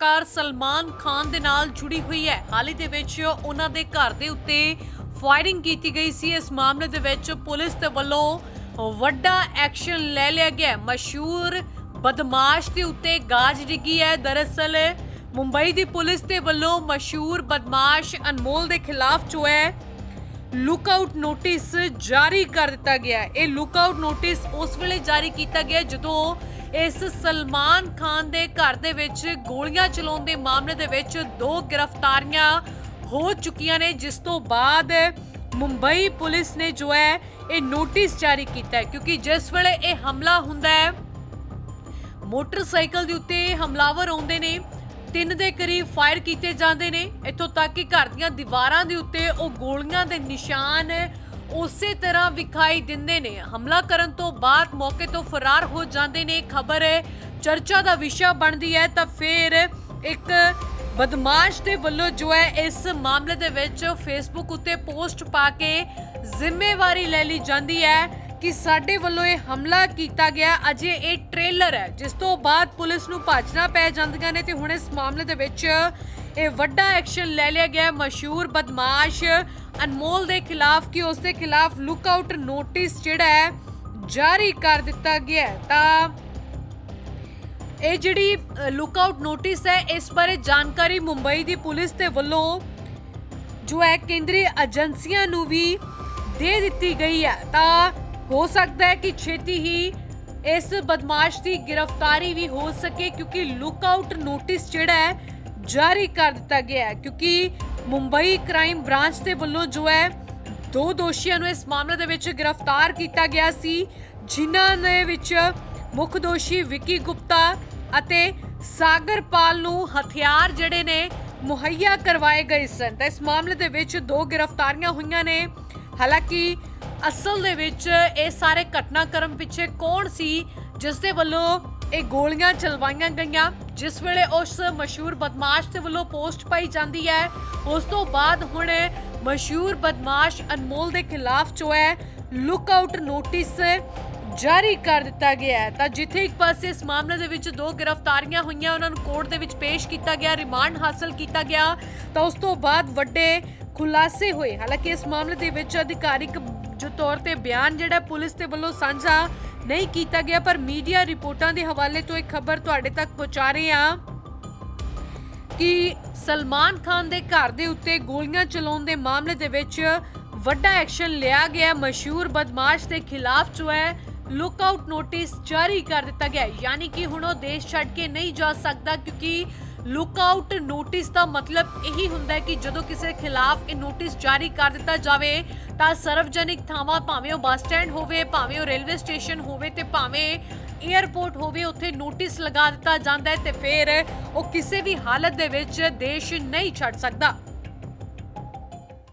ਕਾਰ ਸਲਮਾਨ ਖਾਨ ਦੇ ਨਾਲ ਜੁੜੀ ਹੋਈ ਹੈ। ਹਾਲ ਹੀ ਦੇ ਵਿੱਚ ਉਹਨਾਂ ਦੇ ਘਰ ਦੇ ਉੱਤੇ ਫਾਇਰਿੰਗ ਕੀਤੀ ਗਈ ਸੀ। ਇਸ ਮਾਮਲੇ ਦੇ ਵਿੱਚ ਪੁਲਿਸ ਦੇ ਵੱਲੋਂ ਵੱਡਾ ਐਕਸ਼ਨ ਲੈ ਲਿਆ ਗਿਆ ਮਸ਼ਹੂਰ ਬਦਮਾਸ਼ ਦੇ ਉੱਤੇ ਗਾਜ ਡਿੱਗੀ ਹੈ। ਦਰਅਸਲ ਮੁੰਬਈ ਦੀ ਪੁਲਿਸ ਦੇ ਵੱਲੋਂ ਮਸ਼ਹੂਰ ਬਦਮਾਸ਼ ਅਨਮੋਲ ਦੇ ਖਿਲਾਫ ਜੋ ਹੈ ਲੁੱਕਆਊਟ ਨੋਟਿਸ ਜਾਰੀ ਕਰ ਦਿੱਤਾ ਗਿਆ ਹੈ। ਇਹ ਲੁੱਕਆਊਟ ਨੋਟਿਸ ਉਸ ਵੇਲੇ ਜਾਰੀ ਕੀਤਾ ਗਿਆ ਜਦੋਂ ਇਸ ਸਲਮਾਨ ਖਾਨ ਦੇ ਘਰ ਦੇ ਵਿੱਚ ਗੋਲੀਆਂ ਚਲਾਉਣ ਦੇ ਮਾਮਲੇ ਦੇ ਵਿੱਚ ਦੋ ਗ੍ਰਿਫਤਾਰੀਆਂ ਹੋ ਚੁੱਕੀਆਂ ਨੇ, ਜਿਸ ਤੋਂ ਬਾਅਦ ਮੁੰਬਈ ਪੁਲਿਸ ਨੇ ਜੋ ਹੈ, ਇਹ ਨੋਟਿਸ ਜਾਰੀ ਕੀਤਾ ਹੈ। ਕਿਉਂਕਿ ਜਿਸ ਵੇਲੇ ਇਹ ਹਮਲਾ ਹੁੰਦਾ ਹੈ, ਮੋਟਰਸਾਈਕਲ ਦੇ ਉੱਤੇ ਹਮਲਾਵਰ ਆਉਂਦੇ ਨੇ ਤਿੰਨ ਦੇ ਕਰੀਬ ਫਾਇਰ ਕੀਤੇ ਜਾਂਦੇ ਨੇ। ਇੱਥੋਂ ਤੱਕ ਕਿ ਘਰ ਦੀਆਂ ਦੀਵਾਰਾਂ ਦੇ ਉੱਤੇ ਉਹ ਗੋਲੀਆਂ ਦੇ ਨਿਸ਼ਾਨ ਉਸੇ ਤਰ੍ਹਾਂ ਵਿਖਾਈ ਦਿੰਦੇ ਨੇ। ਹਮਲਾ ਕਰਨ ਤੋਂ ਬਾਅਦ ਮੌਕੇ ਤੋਂ ਫਰਾਰ ਹੋ ਜਾਂਦੇ ਨੇ। ਖਬਰ ਚਰਚਾ ਦਾ ਵਿਸ਼ਾ ਬਣਦੀ ਹੈ ਤਾਂ ਫਿਰ ਇੱਕ ਬਦਮਾਸ਼ ਦੇ ਵੱਲੋਂ ਜੋ ਹੈ ਇਸ ਮਾਮਲੇ ਦੇ ਵਿੱਚ ਫੇਸਬੁੱਕ ਉੱਤੇ ਪੋਸਟ ਪਾ ਕੇ ਜ਼ਿੰਮੇਵਾਰੀ ਲੈ ਲਈ ਜਾਂਦੀ ਹੈ। ਕਿ ਸਾਡੇ ਵੱਲੋਂ ਇਹ ਹਮਲਾ ਕੀਤਾ ਗਿਆ। ਅਜੇ ਇਹ ਟ੍ਰੇਲਰ ਹੈ, ਜਿਸ ਤੋਂ ਬਾਅਦ ਪੁਲਿਸ ਨੂੰ ਭਾਜਣਾ ਪੈ ਜਾਂਦੀਆਂ ਨੇ ਤੇ ਹੁਣ ਇਸ ਮਾਮਲੇ ਦੇ ਵਿੱਚ ਇਹ ਵੱਡਾ ਐਕਸ਼ਨ ਲੈ ਲਿਆ ਗਿਆ। ਮਸ਼ਹੂਰ ਬਦਮਾਸ਼ ਅਨਮੋਲ ਦੇ ਖਿਲਾਫ ਕਿ ਉਸ ਦੇ ਖਿਲਾਫ ਲੁੱਕਆਊਟ ਨੋਟਿਸ ਜਿਹੜਾ ਹੈ, ਜਾਰੀ ਕਰ ਦਿੱਤਾ ਗਿਆ ਤਾਂ ਇਹ ਜਿਹੜੀ ਲੁੱਕਆਊਟ ਨੋਟਿਸ ਹੈ, ਇਸ ਬਾਰੇ ਜਾਣਕਾਰੀ ਮੁੰਬਈ ਦੀ ਪੁਲਿਸ ਦੇ ਵੱਲੋਂ ਜੋ ਹੈ, ਕੇਂਦਰੀ ਏਜੰਸੀਆਂ ਨੂੰ ਵੀ ਦੇ ਦਿੱਤੀ ਗਈ ਹੈ। ਤਾਂ ਹੋ ਸਕਦਾ ਹੈ ਕਿ ਛੇਤੀ ਹੀ ਇਸ ਬਦਮਾਸ਼ ਦੀ ਗ੍ਰਿਫਤਾਰੀ ਵੀ ਹੋ ਸਕੇ, ਕਿਉਂਕਿ ਲੁੱਕਆਊਟ ਨੋਟਿਸ ਜਿਹੜਾ ਹੈ ਜਾਰੀ ਕਰ ਦਿੱਤਾ ਗਿਆ ਹੈ, ਕਿਉਂਕਿ ਮੁੰਬਈ ਕ੍ਰਾਈਮ ਬ੍ਰਾਂਚ ਦੇ ਵੱਲੋਂ ਜੋ ਹੈ, ਦੋ ਦੋਸ਼ੀਆਂ ਨੂੰ ਇਸ ਮਾਮਲੇ ਦੇ ਵਿੱਚ ਗ੍ਰਿਫਤਾਰ ਕੀਤਾ ਗਿਆ ਸੀ, ਜਿਨ੍ਹਾਂ ਦੇ ਵਿੱਚ ਮੁੱਖ ਦੋਸ਼ੀ ਵਿੱਕੀ ਗੁਪਤਾ ਅਤੇ ਸਾਗਰਪਾਲ ਨੂੰ ਹਥਿਆਰ ਜਿਹੜੇ ਨੇ ਮੁਹੱਈਆ ਕਰਵਾਏ ਗਏ ਸਨ। ਤਾਂ ਇਸ ਮਾਮਲੇ ਦੇ ਵਿੱਚ ਦੋ ਗ੍ਰਿਫਤਾਰੀਆਂ ਹੋਈਆਂ ਨੇ। ਹਾਲਾਂਕਿ ਅਸਲ ਦੇ ਵਿੱਚ ਇਹ ਸਾਰੇ ਘਟਨਾਕ੍ਰਮ ਪਿੱਛੇ ਕੌਣ ਸੀ ਜਿਸ ਦੇ ਵੱਲੋਂ ਇਹ ਗੋਲੀਆਂ ਚਲਵਾਈਆਂ ਗਈਆਂ, ਜਿਸ ਵੇਲੇ ਉਸ ਮਸ਼ਹੂਰ ਬਦਮਾਸ਼ ਦੇ ਵੱਲੋਂ ਪੋਸਟ ਪਾਈ ਜਾਂਦੀ ਹੈ। ਉਸ ਤੋਂ ਬਾਅਦ ਹੁਣ ਮਸ਼ਹੂਰ ਬਦਮਾਸ਼ ਅਨਮੋਲ ਦੇ ਖਿਲਾਫ ਜੋ ਹੈ ਲੁੱਕ ਆਊਟ ਨੋਟਿਸ ਜਾਰੀ ਕਰ ਦਿੱਤਾ ਗਿਆ ਹੈ। ਤਾਂ ਜਿੱਥੇ ਇੱਕ ਪਾਸੇ ਇਸ ਮਾਮਲੇ ਦੇ ਵਿੱਚ ਦੋ ਗ੍ਰਿਫਤਾਰੀਆਂ ਹੋਈਆਂ, ਉਹਨਾਂ ਨੂੰ ਕੋਰਟ ਦੇ ਵਿੱਚ ਪੇਸ਼ ਕੀਤਾ ਗਿਆ, ਰਿਮਾਂਡ ਹਾਸਲ ਕੀਤਾ ਗਿਆ, ਤਾਂ ਉਸ ਤੋਂ ਬਾਅਦ ਵੱਡੇ ਖੁਲਾਸੇ ਹੋਏ। ਹਾਲਾਂਕਿ ਇਸ ਮਾਮਲੇ ਦੇ ਵਿੱਚ ਅਧਿਕਾਰਿਕ ਜੋ ਤੌਰ ਤੇ ਬਿਆਨ ਜਿਹੜਾ ਪੁਲਿਸ ਦੇ ਵੱਲੋਂ ਸਾਂਝਾ ਨਹੀਂ ਕੀਤਾ ਗਿਆ, ਪਰ ਮੀਡੀਆ ਰਿਪੋਰਟਾਂ ਦੇ ਹਵਾਲੇ ਤੋਂ ਇੱਕ ਖਬਰ ਤੁਹਾਡੇ ਤੱਕ ਪਹੁੰਚਾ ਰਹੇ ਹਾਂ ਕਿ ਸਲਮਾਨ ਖਾਨ ਦੇ ਘਰ ਦੇ ਉੱਤੇ ਗੋਲੀਆਂ ਚਲਾਉਣ ਦੇ ਮਾਮਲੇ ਦੇ ਵਿੱਚ ਵੱਡਾ ਐਕਸ਼ਨ ਲਿਆ ਗਿਆ ਮਸ਼ਹੂਰ ਬਦਮਾਸ਼ ਦੇ ਖਿਲਾਫ ਜੋ ਹੈ ਲੁੱਕਆਊਟ ਨੋਟਿਸ ਜਾਰੀ ਕਰ ਦਿੱਤਾ ਗਿਆ ਯਾਨੀ ਕਿ ਹੁਣ ਉਹ ਦੇਸ਼ ਛੱਡ ਕੇ ਨਹੀਂ ਜਾ ਸਕਦਾ, ਕਿਉਂਕਿ ਲੁੱਕਆਊਟ ਨੋਟਿਸ ਦਾ ਮਤਲਬ ਇਹੀ ਹੁੰਦਾ ਹੈ ਕਿ ਜਦੋਂ ਕਿਸੇ ਖਿਲਾਫ ਇਹ ਨੋਟਿਸ ਜਾਰੀ ਕਰ ਦਿੱਤਾ ਜਾਵੇ, ਤਾਂ ਸਰਵਜਨਿਕ ਥਾਵਾਂ ਭਾਵੇਂ ਉਹ ਬੱਸ ਸਟੈਂਡ ਹੋਵੇ, ਭਾਵੇਂ ਉਹ ਰੇਲਵੇ ਸਟੇਸ਼ਨ ਹੋਵੇ ਤੇ ਭਾਵੇਂ ਏਅਰਪੋਰਟ ਹੋਵੇ, ਉੱਥੇ ਨੋਟਿਸ ਲਗਾ ਦਿੱਤਾ ਜਾਂਦਾ ਹੈ ਤੇ ਫਿਰ ਉਹ ਕਿਸੇ ਵੀ ਹਾਲਤ ਦੇ ਵਿੱਚ ਦੇਸ਼ ਨਹੀਂ ਛੱਡ ਸਕਦਾ।